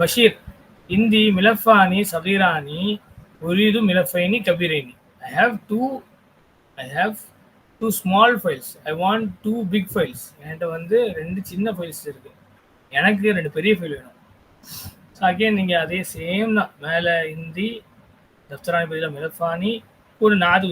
பஷீர் இந்தி மிலஃபானி சகீரானி உரிது மிலஃபைனி கபீரைனி. I have two I have two small files I want two big files என்கிட்ட வந்து ரெண்டு சின்ன ஃபைல்ஸ் இருக்கு. எனக்கு ரெண்டு பெரிய ஃபைல் வேணும். ஸோ அகெயின் நீங்கள் அதே சேம் தான். மேலே இந்தி தப்தரானி பதிலாக மிலஃபானி ஒரு நாத்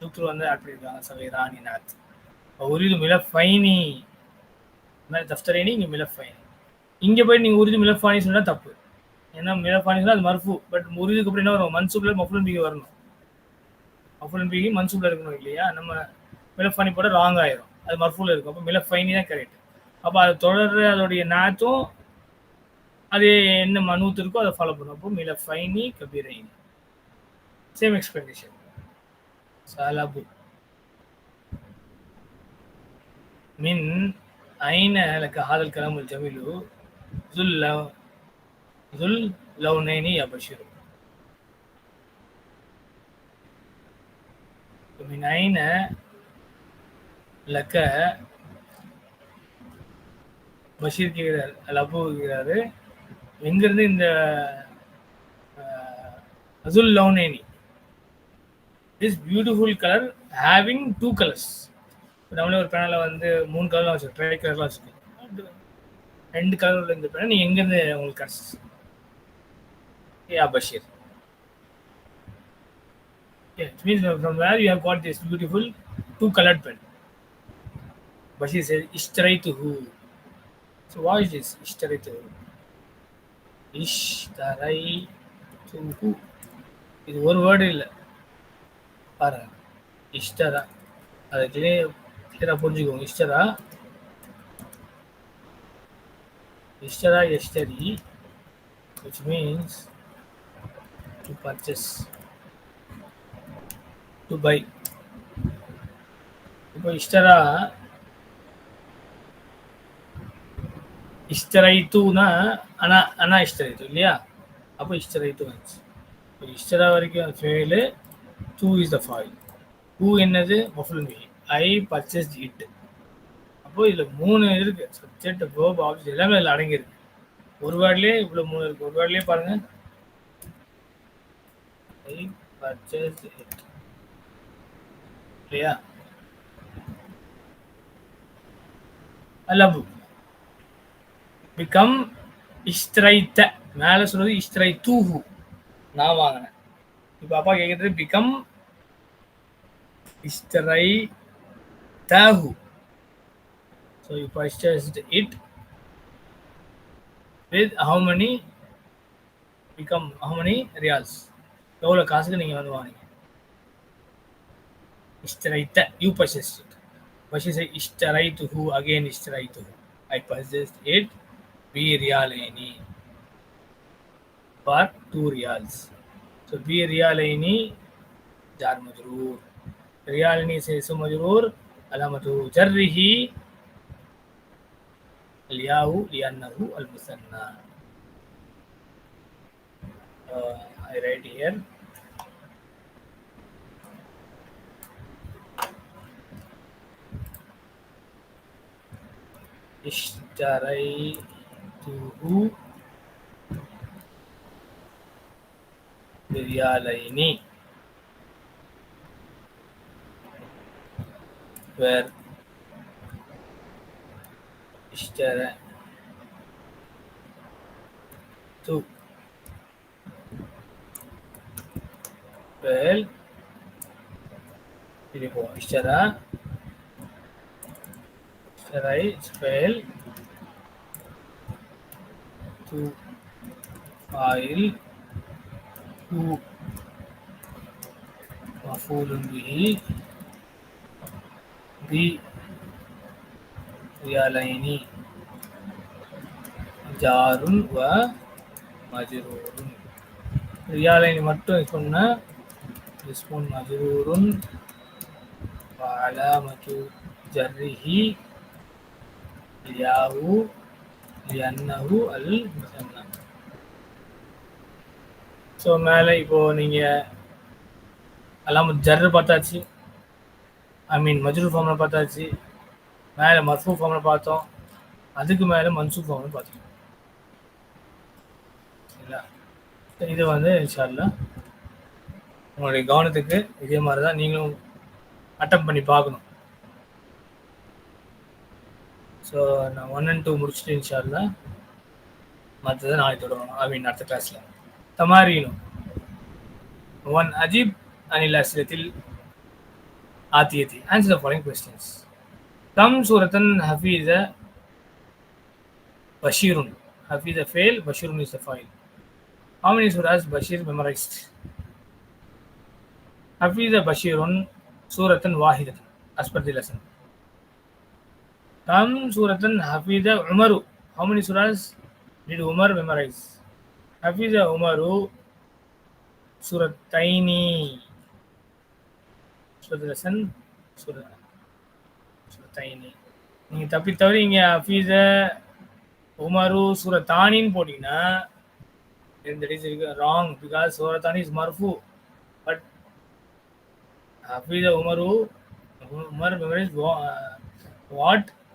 டாக்டர் வந்து ஆட் பண்ணியிருக்காங்க சகீரானி நாத். உரிது மிலஃபைனி மேலே தப்தரேனி இங்கே மிலஃபைனி இங்கே போய் நீங்கள் உருது மிலஃபானி சொன்னால் தப்பு. ஏன்னா மிலஃபானி சொன்னால் அது மர்ஃபு. பட் உருதுக்கு அப்புறம் என்ன வரும்? மன்சூப்ல மஃபுலன் பிகி வரணும். மஃபுலன் பிகி மன்சூப்ல இருக்கணும் இல்லையா? நம்ம மிலஃபானி போட ராங் ஆயிரும். அது மர்ஃபூல இருக்கும். அப்போ மிலஃபைனி தான் கரெக்ட் அப்போ அதை தொடர்ற அதோடைய நாத்தும் அது என்ன மனுத்து இருக்கோ அதை ஃபாலோ பண்ணுவோம் அப்போ மிலஃபைனி கபீரைனி. சேம் எக்ஸ்பெக்டேஷன் சாலாபு மின் ஐன லக்க ஹாதல் கலமுல் ஜமீலு. ذو اللو... ذو اللونين يا بشير من أين لك பஷீர் கேட்கிறார் லபு கேட்கிறாரு எங்கிருந்து இந்த அசுல் லவுனேனி is beautiful colour having two colours நம்மளே ஒரு பேனலில் வந்து மூணு கலர்லாம் வச்சிருக்கோம் ட்ரை கலர்லாம் வச்சிருக்கோம் ரெண்டு கலர் உள்ள இந்த பேனல் நீங்கள் எங்கேருந்து உங்களுக்கு கிடச்சிச்சு யா Basheer it means from where you have got this beautiful two colored pen. Bashir says, Ishtaraytuhu. So what is this? Ishtaraytuhu. Ishtaraytuhu. இது ஒரு வேர்டு இல்லை பாருங்க இஷ்டரா அதை கிளியர் கிளியராக புரிஞ்சுக்கோங்க இஷ்டரா இஷ்டரா எஸ்டரி which means to purchase to buy. இப்போ இஷ்டரா இஷ்டரைத்துனா அனா அனா இஷ்டரைத்து இல்லையா அப்போ இஷ்டரைத்து வந்துச்சு இப்போ இஷ்டரா வரைக்கும் ஃபெயிலு டூ இஸ் த ஃபாயில் டூ என்னது? மஃபுல் மிஹி ஐ பர்ச்சேஸ் இட் அப்போ இதில் மூணு இருக்கு. சப்ஜெக்ட் வேர்ப் ஆப்ஜெக்ட் எல்லாமே அதில் அடங்கியிருக்கு. ஒரு வேர்ட்லேயே இவ்வளோ மூணு இருக்கு. ஒரு வேர்ட்லேயே பாருங்க. பர்ச்சேஸ் இல்லையா? அல்லபு பிகம் இஸ்திரைத்த மேலே சொல்றது இஸ்திரை தூஹு நான் வாங்கினேன். இப்போ அப்பா கேட்குறது பிகம் இஸ்திரை தஹு So you purchased it with how many become how many reals? எவ்வளோ காசுக்கு நீங்கள் வந்து வாங்கிங்க இஷ்டரைத்த யூ பர்ச்சேஸ் இட் பர்ச்சேஸ் இஷ்டரை to who again இஷ்டரை to who I purchase it B ரியாலேனி for 2 reals. So B realini jar majroor. Realini se ism majroor alamatu jarrihi الياء لأنه المثنى uh, I write here اشتريته بريالين where işkere tu bel biri bu. İşkere işkereyi bel tu fail tu mafulun bihi. Bi به بريالين جار ومجرور ரியாலைன் மட்டும் சொன்ன اسم مجرور وعلامة جره الياء لأنه المثنى so மேலே இப்போ நீங்கள் அல்லாம ஜர்ரு பார்த்தாச்சு ஐ மீன் மஜ்ரூர் ஃபார்மில் பார்த்தாச்சு மேலே மர்ஃபூ ஃபார்மில் பார்த்தோம். அதுக்கு மேலே மன்சூப் ஃபார்மில் பார்த்தோம். சரிங்களா இது வந்து இன்ஷால்லா உங்களுடைய கவனத்துக்கு இதே மாதிரி தான் நீங்களும் அட்டம் பண்ணி பார்க்கணும். ஸோ நான் ஒன் அண்ட் டூ முடிச்சுட்டு இன்ஷால்லா மற்றதை நாளைக்கு தொடரணும். ஐ மீன் அடுத்த கிளாஸில் தமாரீனும். ஒன் அஜீப் அனில் அஸ்லத்தில் ஆத்தியத்தி ஆன்சர் த ஃபாலோயிங் கொஸ்டின்ஸ் கம் சூரத்தன் ஹஃபீஸ பஷீருன் ஹஃபீஸ ஃபேல் பஷீருன் இஸ் த ஃபைல் How many surahs Bashir memorized? Hafiz Bashirun suratan wahidatan as per the lesson. Kam suratan Hafiz Umaru. How many surahs did Umar memorize? Hafiz Umaru surataini. So the lesson surah தைனி நீங்கள் தப்பி தவிர இங்கே ஹஃபீஸ உமரு சூரத்தானின்னு போட்டிங்கன்னா இந்த that is wrong because Suratani is marfu. But Hafiz Umaru, Umar memorized uh, no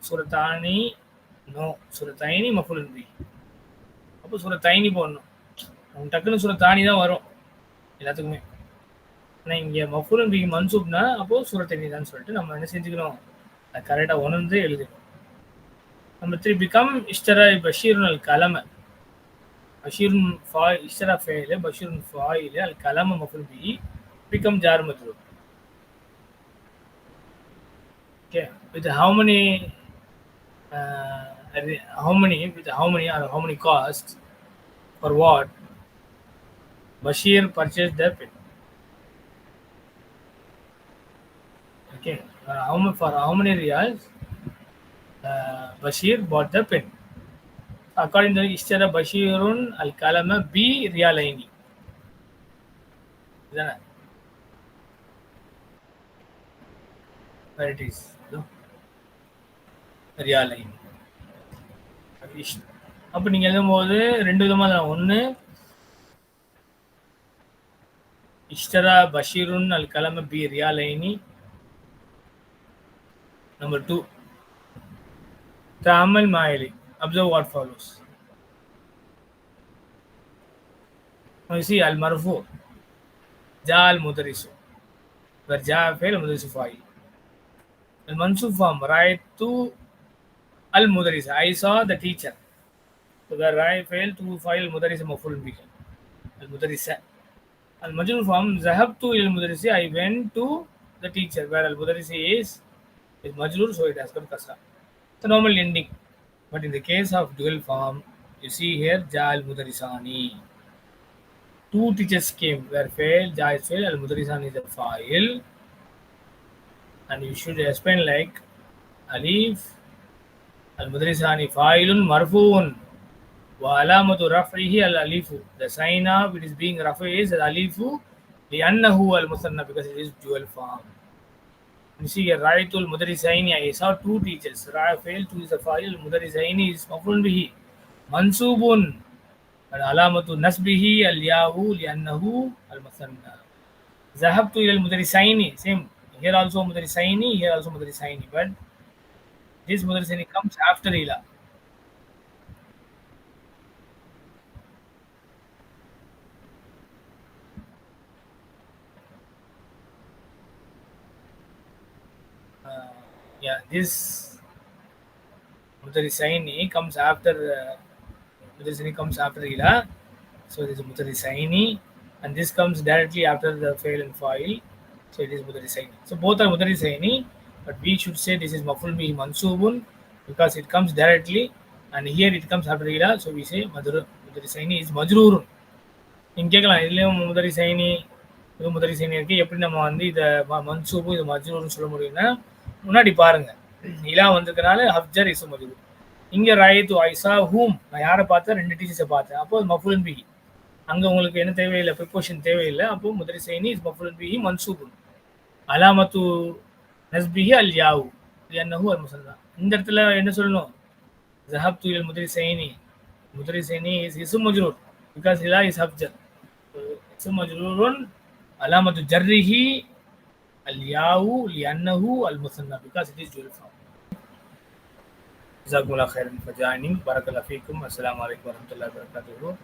Suratani, no. Surataini mafulun அப்போ சுரத்தாயினி போடணும். அவங்க டக்குன்னு தாணி தான் வரும். எல்லாத்துக்குமே. ஆனால் இங்கே மஃபுல் பிக்கு மன்சூப்னா அப்போது சுரத்தனி தான் சொல்லிட்டு நம்ம என்ன செஞ்சுக்கணும் கரெக்டாக உணர்ந்து எழுதிடும் நம்பர் த்ரீ பிகம் இஷ்டரா பஷீருன் அல் கலம பஷீருன் ஃபாய் இஷ்டரா ஃபேலு பஷீருன் ஃபாயிலு அல் கலம மஃபுல் பி பிகம் ஜார் மத்ரூப் okay with how many how many with how many are how many cost for what Bashir purchase the bed okay uh, how many for how many riyals uh, bashir bought the pen according to Ishtara Bashirun Al Kalama B Rialaini. Isn't it? Where it is? ரியாலைன் அப்போ நீங்கள் எழுதும்போது ரெண்டு விதமாக தான் ஒன்று இஷ்டரா பஷீருன் அல் கலம பி ரியாலைனி Number two, Tamil Maili. Observe what follows. Now you see Al Marfu, Ja Al Mudarisu, where Ja fail Mudarisu Fai. Al Mansuf form, Raitu Al Mudaris. I saw the teacher. So the Rai failed to file Mudaris Maful Bikan. Al Mudarisa. Al Majul form, Zahabtu Il Mudarisi. I went to the teacher, where Al Mudarisi is is majrur so it has got kasra the normal ending but in the case of dual form, you see here Ja al Mudarisani. Two teachers came where fail, Ja is fail, al Mudarisani is a file. And you should explain like Alif, al Mudarisani fa'ilun marfuun. Raf'ihi al alifu. The sign of it is being rafa is li'annahu al musanna because it is dual form. You see here, Raitul Mudarisaini, I saw two teachers. Rafael, to is the file, Mudarisaini is Mafun bihi. Mansubun. And Alamatu Nasbihi, Al Yahu, Liannahu, Al Masanna. Zahabtu il Mudarisaini, same. Here also Mudarisaini, here also Mudarisaini. But this Mudarisaini comes after Ila. Yeah, this mutari saini comes after uh, mutari saini comes after Ila. So this is mutari saini and this comes directly after the fail and foil So it is mutari saini So both are mutari saini but we should say this is Maful bihi Mansubun because it comes directly, and here it comes after Ila. So we say Madhur mutari saini is Majrurun. நீங்கள் கேட்கலாம் இதுலயும் முதரி சைனி இது முதரி சைனி இருக்கு எப்படி நம்ம வந்து இதை மன்சூபு இது மஜ்ரூர்னு சொல்ல முடியும்னா முன்னாடி பாருங்க. இலா வந்திருக்கனால ஹப்ஜர் இசு இங்கே இங்க ராயத்து ஐசா ஹூம் நான் யாரை பார்த்தேன்? ரெண்டு டீச்சர்ஸை பார்த்தேன். அப்போ மஃபுலன் பிஹி அங்கே உங்களுக்கு என்ன தேவையில்லை? ப்ரிப்போஷன் தேவையில்லை. அப்போ முதரி சைனி இஸ் மஃபுலன் பிஹி மன்சூபுன் அலாமத்து நஸ்பிஹி அல் யாவு. என்னஹூ அல் முசல்லா. இந்த இடத்துல என்ன சொல்லணும்? ஜஹப் துயில் முதரி சைனி முதரி சைனி இஸ் இசு மஜ்ரூர். பிகாஸ் இலா இஸ் ஹப்ஜர். இசு மஜ்ரூரன் அலாமத்து ஜர்ரிஹி الياء لأنه المثنى because it is dual form. جزاكم الله خيرا joining. بارك الله فيكم. السلام عليكم ورحمة الله وبركاته.